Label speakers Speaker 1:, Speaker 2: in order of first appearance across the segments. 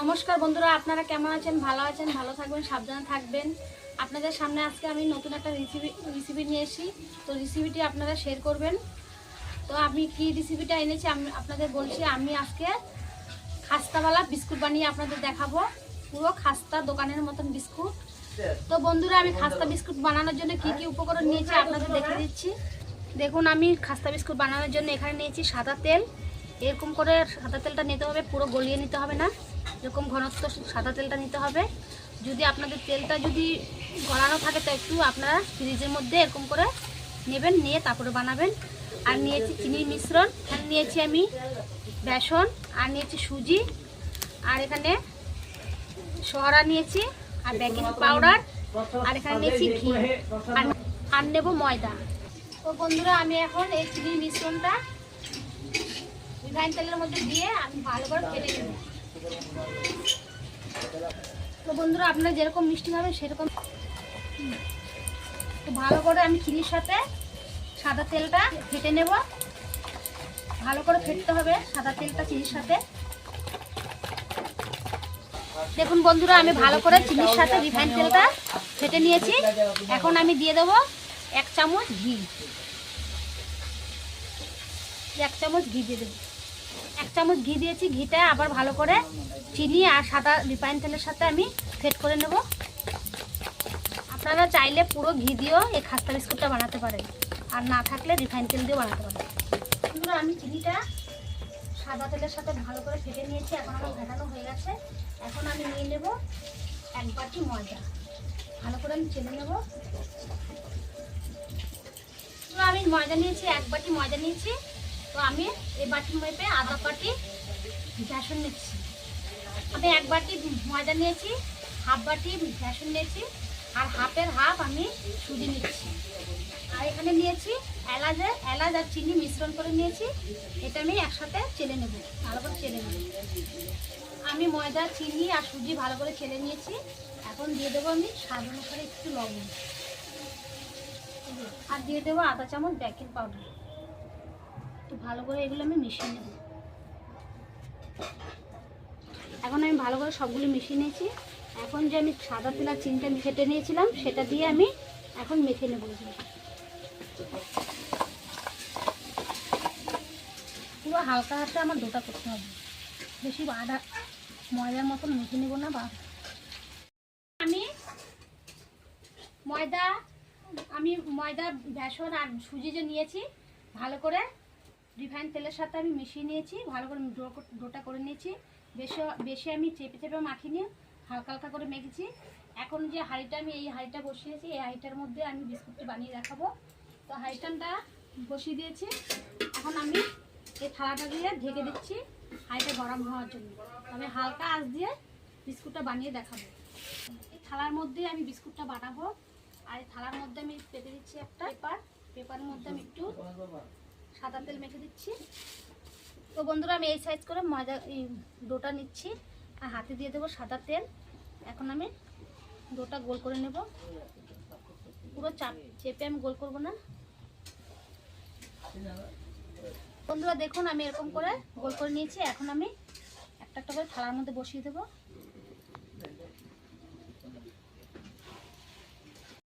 Speaker 1: নমস্কার বন্ধুরা, আপনারা কেমন আছেন? ভালো আছেন, ভালো থাকবেন, সাবধানে থাকবেন। আপনাদের সামনে আজকে আমি নতুন একটা রেসিপি রেসিপি নিয়ে এসেছি। তো রেসিপিটি আপনারা শেয়ার করবেন। তো আমি কি রেসিপিটা এনেছি, আমি আপনাদের বলছি, আমি আজকে খাস্তাওয়ালা বিস্কুট বানিয়ে আপনাদের দেখাবো। পুরো খাস্তা দোকানের মতন বিস্কুট। তো বন্ধুরা, আমি খাস্তা বিস্কুট বানানোর জন্য কি কি উপকরণ নিয়েছি আপনাদের দেখে দিচ্ছি। দেখুন, আমি খাস্তা বিস্কুট বানানোর জন্য এখানে নিয়েছি সাদা তেল। এরকম করে সাদা তেলটা নিতে হবে, পুরো গলিয়ে নিতে হবে না। এরকম ঘনত্ব সাদা তেলটা নিতে হবে। যদি আপনাদের তেলটা যদি গলানো থাকে, তো একটু আপনারা ফ্রিজের মধ্যে এরকম করে নেবেন, নিয়ে তারপরে বানাবেন। আর নিয়েছি চিনির মিশ্রণ এখানে নিয়েছি আমি বেসন, আর নিয়েছি সুজি, আর এখানে সহরা নিয়েছি, আর বেকিং পাউডার আর এখানে নিয়েছি ঘি। আর আর নেব ময়দা। তো বন্ধুরা, আমি এখন এই চিনির মিশ্রণটা রিফাইন তেলের মধ্যে দিয়ে আমি ভালো করে ফেলে নেব। তো বন্ধুরা, আপনারা যেরকম মিষ্টি খাবেন, সেরকম তো ভালো করে আমি চিনির সাথে সাদা তেলটা ফেটে নেব। ভালো করে ফেটতে হবে সাদা তেলটা চিনির সাথে। দেখুন বন্ধুরা, আমি ভালো করে চিনির সাথে রিফাইন তেলটা ফেটে নিয়েছি। এখন আমি দিয়ে দেবো এক চামচ ঘি। এক চামচ ঘি দিয়ে দেবো। এক চামচ ঘি দিয়েছি, ঘিটা আবার ভালো করে চিনি আর সাদা রিফাইন তেলের সাথে আমি ফেট করে নেব। আপনারা চাইলে পুরো ঘি দিয়েও এই খাস্তা বিস্কুটটা বানাতে পারেন, আর না থাকলে রিফাইন তেল দিয়েও বানাতে পারেন। বন্ধুরা, আমি চিনিটা সাদা তেলের সাথে ভালো করে ফেটে নিয়েছি, এখন আমার ভেটানো হয়ে গেছে। এখন আমি নিয়ে নেব এক বাটি ময়দা। ভালো করে আমি চেলে নেব। আমি ময়দা নিয়েছি, এক বাটি ময়দা নিয়েছি। তো আমি এই বাটি মেপে আধা বাটি বেসন নিচ্ছি। আমি এক বাটি ময়দা নিয়েছি, হাফ বাটি বেসন নিয়েছি, আর হাফের হাফ আমি সুজি নিচ্ছি। আর এখানে নিয়েছি এলাচে, এলাচ আর চিনি মিশ্রণ করে নিয়েছি। এটা আমি একসাথে চেলে নেব, ভালো করে চেলে নেব। আমি ময়দা, চিনি আর সুজি ভালো করে চেলে নিয়েছি। এখন দিয়ে দেবো আমি স্বাদ অনুসারে একটু লবণ। আর দিয়ে দেবো আধা চামচ বেকিং পাউডার। তো ভালো করে এগুলো আমি মিশিয়ে নেব। এখন আমি ভালো করে সবগুলো মিশিয়ে নিয়েছি। এখন যে আমি সাদা তেল আর চিনিটা আমি ফেটে নিয়েছিলাম, সেটা দিয়ে আমি এখন মেখে নেব। পুরো হালকা হাতে আমার দুটা করতে হবে। বেশি আদা ময়দার মতন মেখে নেব না বা আমি ময়দা আমি ময়দা, বেসন আর সুজি যে নিয়েছি, ভালো করে রিফাইন তেলের সাথে আমি মিশিয়ে নিয়েছি, ভালো করে ডোটা করে নিয়েছি। বেশি বেশি আমি চেপে চেপে মাখিনি, হালকা হালকা করে মেখেছি। এখন যে হাঁড়িটা আমি, এই হাঁড়িটা বসিয়েছি, এই হাঁড়িটার মধ্যে আমি বিস্কুটটি বানিয়ে দেখাবো। তো হাঁড়িটানটা বসিয়ে দিয়েছি। এখন আমি এই থালাটা দিয়ে ঢেকে দিচ্ছি হাঁড়িটা গরম হওয়ার জন্য। তবে হালকা আঁচ দিয়ে বিস্কুটটা বানিয়ে দেখাবো। এই থালার মধ্যে আমি বিস্কুটটা বানাবো। আর এই থালার মধ্যে আমি পেতে দিচ্ছি একটা পেপার। পেপারের মধ্যে আমি একটু সাদা তেল মেখে দিচ্ছি। তো বন্ধুরা, আমি এই সাইজ করে ময়দা ডোটা নিচ্ছি আর হাতে দিয়ে দেবো সাদা তেল। এখন আমি ডোটা গোল করে নেব। পুরো চাপ চেপে আমি গোল করব না। বন্ধুরা, দেখুন, আমি এরকম করে গোল করে নিয়েছি। এখন আমি একটা একটা করে থালার মধ্যে বসিয়ে দেবো।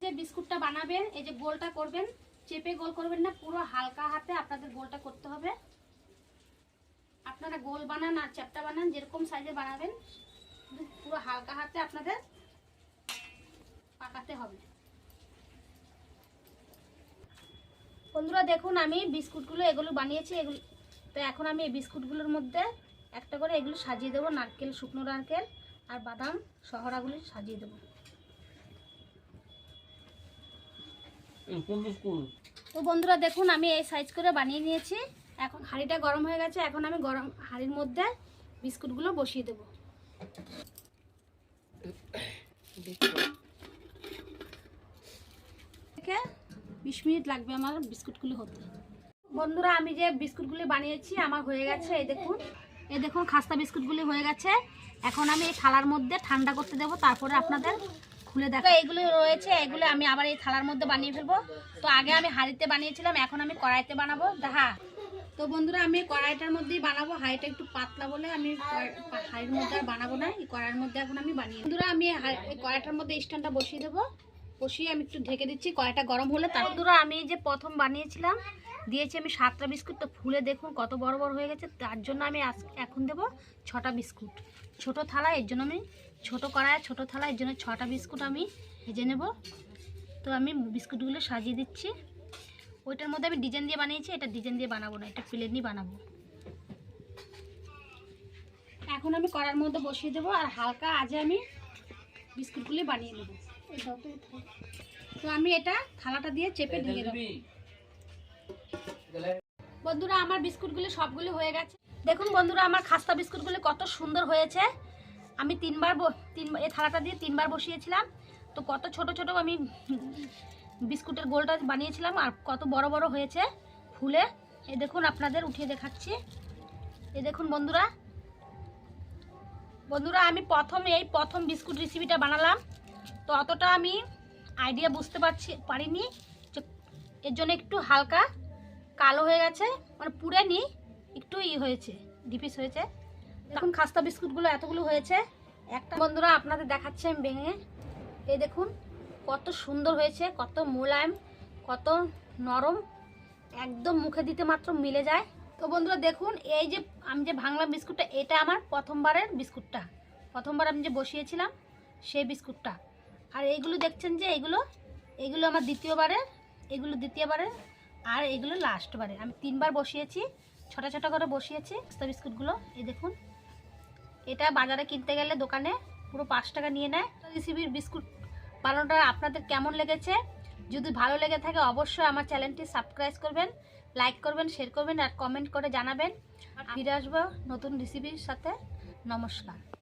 Speaker 1: যে বিস্কুটটা বানাবেন, এই যে গোলটা করবেন চেপে গোল করবেন না, পুরো হালকা হাতে আপনাদের গোলটা করতে হবে। আপনারা গোল বানান আর চ্যাপটা বানান, যেরকম সাইজে বানাবেন, পুরো হালকা হাতে আপনাদের পাকাতে হবে। বন্ধুরা, দেখুন আমি বিস্কুটগুলো এগুলো বানিয়েছি, এগুলো তো এখন আমি এই বিস্কুটগুলোর মধ্যে একটা করে এগুলো সাজিয়ে দেবো, নারকেল, শুকনো নারকেল আর বাদাম শহরাগুলি সাজিয়ে দেবো। তো বন্ধুরা দেখুন, আমি এই সাইজ করে বানিয়ে নিয়েছি। এখন হাঁড়িটা গরম হয়ে গেছে, এখন আমি গরম হাঁড়ির মধ্যে বিস্কুটগুলো বসিয়ে দেবো। থেকে বিশ মিনিট লাগবে আমার বিস্কুটগুলো হতে। বন্ধুরা, আমি যে বিস্কুটগুলি বানিয়েছি, আমার হয়ে গেছে, এই দেখুন। এই দেখুন, খাস্তা বিস্কুটগুলি হয়ে গেছে। এখন আমি এই থালার মধ্যে ঠান্ডা করতে দেবো, তারপরে আপনাদের খুলে দেখো। এগুলো রয়েছে এগুলো আমি আবার এই থালার মধ্যে বানিয়ে ফেলব। তো আগে আমি হাঁড়িতে বানিয়েছিলাম এখন আমি কড়াইতে বানাবো। দেখা তো বন্ধুরা আমি কড়াইটার মধ্যেই বানাবো। হাইটা একটু পাতলা বলে আমি হাইয়ের মধ্যে আর বানাবো না। এই কড়াইয়ের মধ্যে এখন আমি বানিয়ে। বন্ধুরা আমি কড়াইটার মধ্যে স্ট্যান্ডটা বসিয়ে দেবো। বসিয়ে আমি একটু ঢেকে দিচ্ছি। কড়াইটা গরম হলে তার বন্ধুরা আমি যে প্রথম বানিয়েছিলাম দিয়েছি আমি সাতটা বিস্কুট। তো ফুলে দেখুন কত বড় বড় হয়ে গেছে। তার জন্য আমি এখন দেবো ছটা বিস্কুট। ছোট থালা এর জন্য আমি ছোট কড়াই ছোট থালা এর জন্য ছটা বিস্কুট আমি ভেজে নেব। তো আমি বিস্কুটগুলো সাজিয়ে দিচ্ছি। ওইটার মধ্যে আমি ডিজাইন দিয়ে বানিয়েছি এটা ডিজাইন দিয়ে বানাবো না এটা প্লেনই বানাবো। এখন আমি কড়ার মধ্যে বসিয়ে দেবো আর হালকা আজে আমি বিস্কুটগুলি বানিয়ে নেব। তো তো আমি এটা থালাটা দিয়ে চেপে ঢেকে দেবো। বন্ধুরা আমার বিস্কুটগুলি সবগুলি হয়ে গেছে। দেখুন বন্ধুরা আমার খাস্তা বিস্কুটগুলি কত সুন্দর হয়েছে। আমি তিনবার তিন এই থালাটা দিয়ে তিনবার বসিয়েছিলাম। তো কত ছোট ছোট আমি বিস্কুটের গোলটা বানিয়েছিলাম আর কত বড় বড় হয়েছে ফুলে। এ দেখুন আপনাদের উঠিয়ে দেখাচ্ছি। এ দেখুন বন্ধুরা। বন্ধুরা, আমি প্রথম এই প্রথম বিস্কুট রেসিপিটা বানালাম। তো অতটা আমি আইডিয়া বুঝতে পারছি, পারিনি এর জন্য একটু হালকা কালো হয়ে গেছে মানে পুরে নি, একটু ই হয়েছে ডিপিস হয়েছে। এখন খাস্তা বিস্কুটগুলো এতগুলো হয়েছে। একটা বন্ধুরা আপনাদের দেখাচ্ছে আমি ভেঙে। এই দেখুন, কত সুন্দর হয়েছে, কত মোলায়েম, কত নরম। একদম মুখে দিতে মাত্র মিলে যায়। তো বন্ধুরা দেখুন, এই যে আমি যে ভাঙলাম বিস্কুটটা, এটা আমার প্রথমবারের বিস্কুটটা। প্রথমবার আমি যে বসিয়েছিলাম সেই বিস্কুটটা। আর এইগুলো দেখছেন যে, এগুলো এগুলো আমার দ্বিতীয়বারের, এগুলো দ্বিতীয়বারের, আর এগুলো লাস্টবারে আমি তিনবার বসিয়েছি, ছোটো ছোটো করে বসিয়েছি বিস্কুটগুলো। এই দেখুন এটা বাজারে কিনতে গেলে দোকানে পুরো পাঁচ টাকা নিয়ে নেয়। রেসিপির বিস্কুট বানানোটা আপনাদের কেমন লেগেছে? যদি ভালো লেগে থাকে অবশ্যই আমার চ্যানেলটি সাবস্ক্রাইব করবেন লাইক করবেন শেয়ার করবেন আর কমেন্ট করে জানাবেন। আর ফিরে আসব নতুন রেসিপির সাথে। নমস্কার।